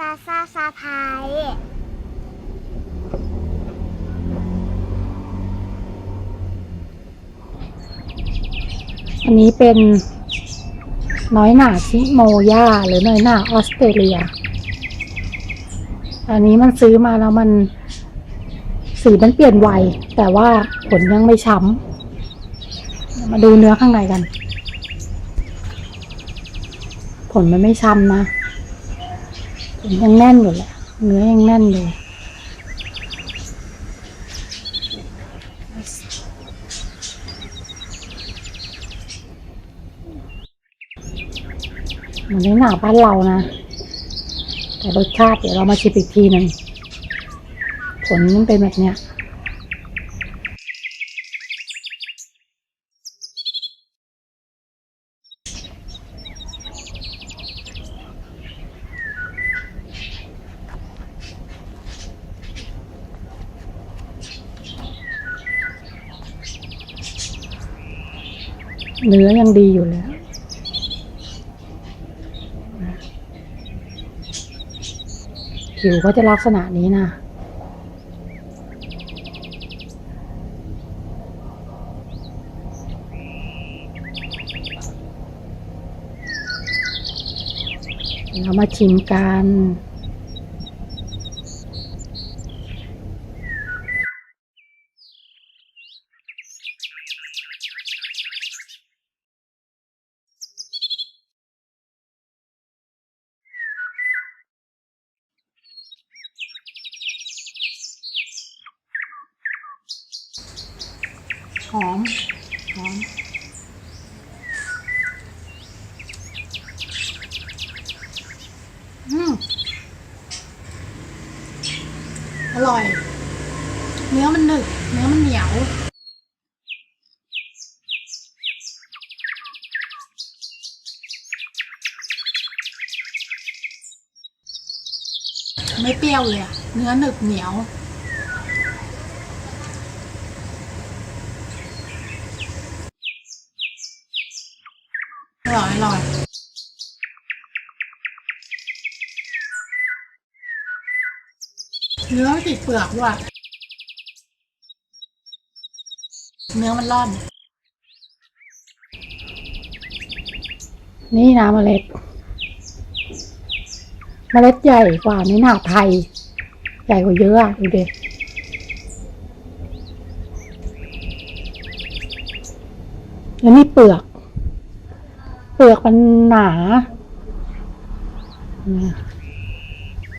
ซาซาซาพายอันนี้เป็นน้อยหนาชิโมย่าหรือน้อยหนาออสเตรเลีย อันนี้มันซื้อมาแล้วมันสีมันเปลี่ยนไว แต่ว่าผลยังไม่ช้ำ มาดูเนื้อข้างในกัน ผลมันไม่ช้ำนะ ยังแน่นอยู่แหละเนื้อยังแน่นอยู่เหมือนในหนาบ้านเรานะ แต่รสชาติเดี๋ยวเรามาชิมอีกทีหนึ่งผลมันเป็นแบบเนี้ย เนื้อยังดีอยู่แล้วผิวก็จะลักษณะนี้นะเรามาชิมกัน หอม หอม อืม อร่อย เนื้อมันหนึบ เนื้อมันเหนียวไม่เปรี้ยวเลยเนื้อหนึบเหนียว อ ร่อยอร่อย เนื้อติดเปลือกด้วย เนื้อมันร่อน นี่นะเมล็ด เมล็ดใหญ่กว่าในหนาไทย ใหญ่กว่าเยอะดูดิแล้วนี่เปลือก ลือกมันหนา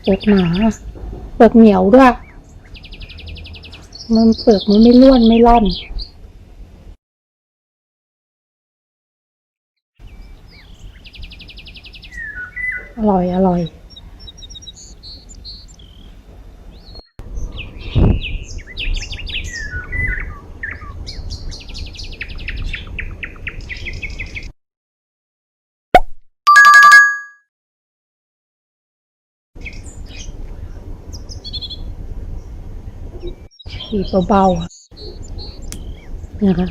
เปลือกหนาเปลือกเหนียวด้วย มันเปลือกมันไม่ร่วนไม่ร่อนอร่อย อร่อย บีบเบาๆอะคะ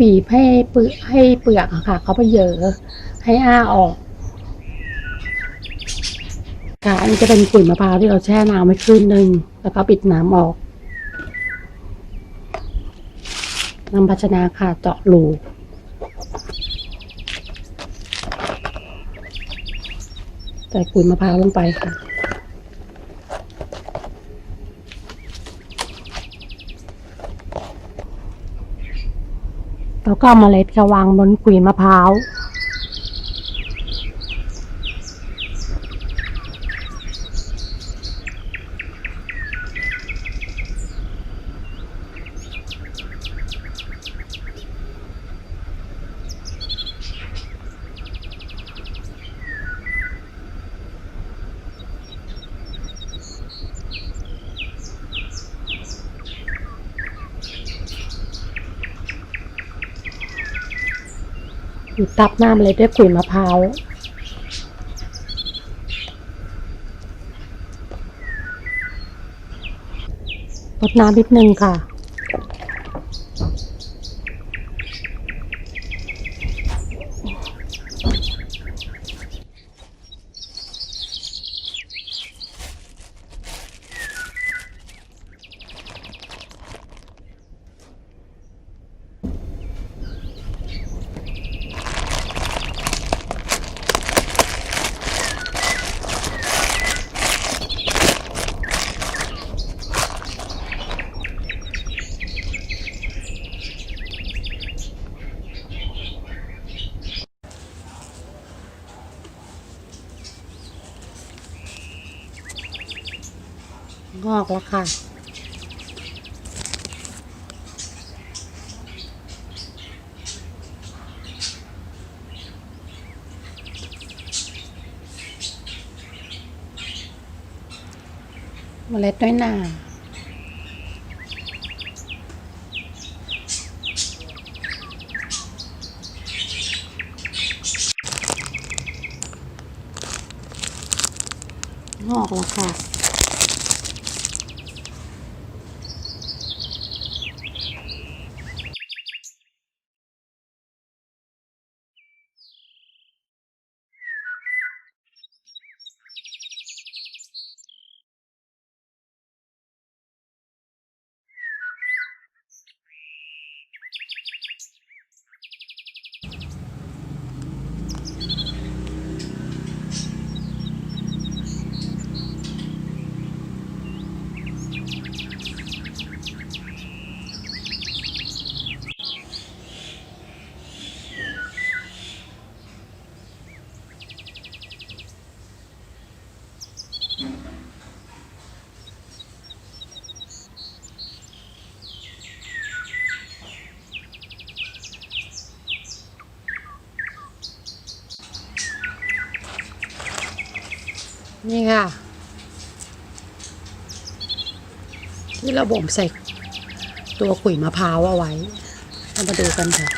บีบให้เปลือกให้เปลือกอะค่ะ เขาไปเหยอะให้อ้าออกค่ะอันนี้จะเป็นขุยมะพร้าวที่เราแช่น้ำไว้คืนหนึ่งแล้วก็ปิดน้ำออก นำภาชนะค่ะเจาะรูใส่ปุ๋ยมะพร้าวลงไปค่ะ แล้วก็เอาเมล็ดค่ะวางบนขุยมะพร้าวู่ตับหน้าเลยด้วยปุ๋ยมะพร้าวลดน้ำนิดนึงค่ะ งอกแล้วค่ะ เมล็ดน้อยหนางอกแล้วค่ะ นี่ค่ะ ที่เราบ่มใส่ตัวขุยมะพร้าวเอาไว้เรามาดูกันค่ะ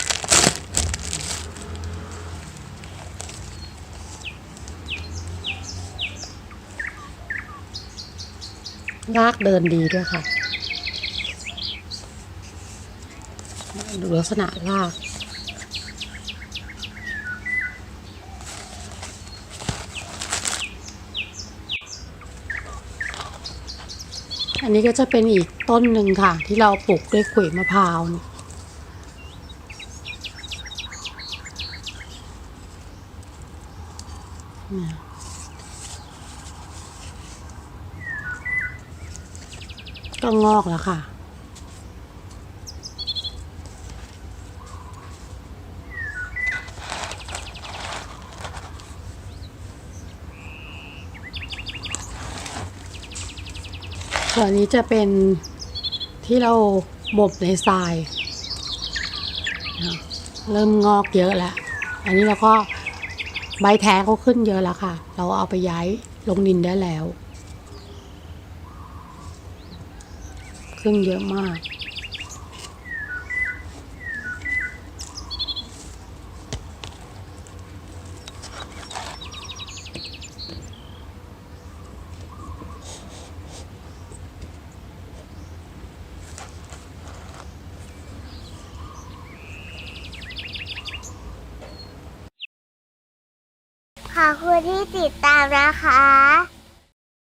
รากเดินดีด้วยค่ะ ดูลักษณะราก อันนี้ก็จะเป็นอีกต้นหนึ่งค่ะ ที่เราปลูกด้วยขุยมะพร้าวเนี่ยเนี่ยก็งอกแล้วค่ะ ส่วนนี้จะเป็นที่เราบ่มในทราย เริ่มงอกเยอะแล้ว อันนี้เราก็ใบแท้เขาขึ้นเยอะแล้วค่ะ เราเอาไปย้ายลงดินได้แล้ว ขึ้นเยอะมาก ขอบ คุณที่ติดตามนะคะ